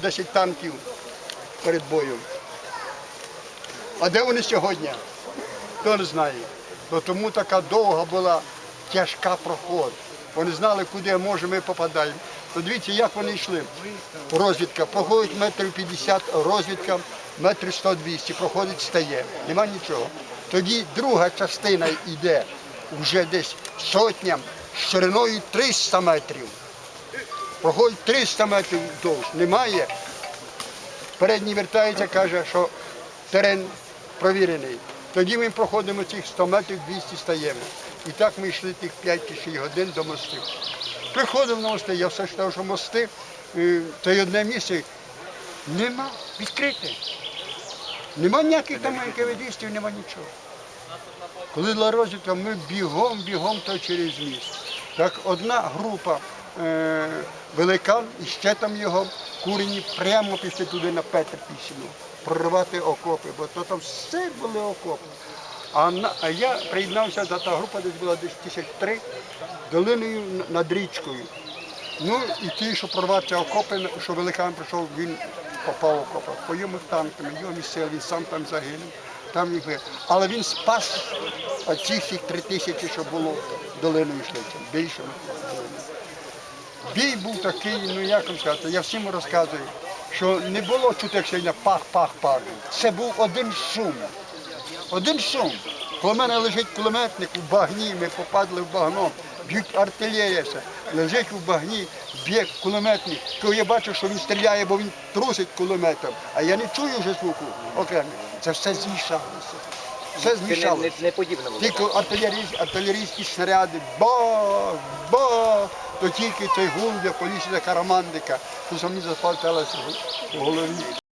10 танків перед боєм. А де вони сьогодні? Хто не знає. Бо тому така довга була тяжка проход. Вони знали, куди може ми попадаємо. Дивіться, як вони йшли. Розвідка проходить метрів 50, розвідка метрів 100-200, проходить, стає. Нема нічого. Тоді друга частина йде вже десь сотня з шириною 300 метрів. Проходить 300 метрів довж. Немає. Передній вертається, каже, що терен провірений. Тоді ми проходимо цих 100 метрів, 200 стаємо. І так ми йшли тих 5 чи 6 годин до мостів. Приходив на мости, я все читав, що мости, е, то й одне місце нема відкрите. Нема ніяких там НКВДістів, нема нічого. Коли була розвідка, ми бігом, бігом то через міст. Так одна група великан, і ще там його курені прямо пішли туди на Петр Пісіну, прорвати окопи, бо то там все були окопи. А, на, а я приєднався до та група, десь була десь тисяч три, долиною над річкою. Ну і ті, що прорвати окопи, що великан прийшов, він попав в окопи. По йому танками, його місцеві, він сам там загинув. Там їх ви- Але він спас оцих всіх три тисячі, що було долиною йшли. Більше. Бій був такий, ну як вам сказати, я всім розказую, що не було чути, як сьогодні пах-пах-пах. Це був один шум. Один шум. Коло мене лежить кулеметник у багні, ми попадали в багно, б'ють артилерія, все. лежить у багні, б'є кулеметник. То я бачу, що він стріляє, бо він трусить кулеметом, а я не чую вже звуку окремо. Це все змішалося. Все не, змішалося. не, не подібно було. Тільки артилерійські, артилерійські снаряди, бах, бах, то тільки цей гул, де поліція карамандика, то самі заспалталася в голові.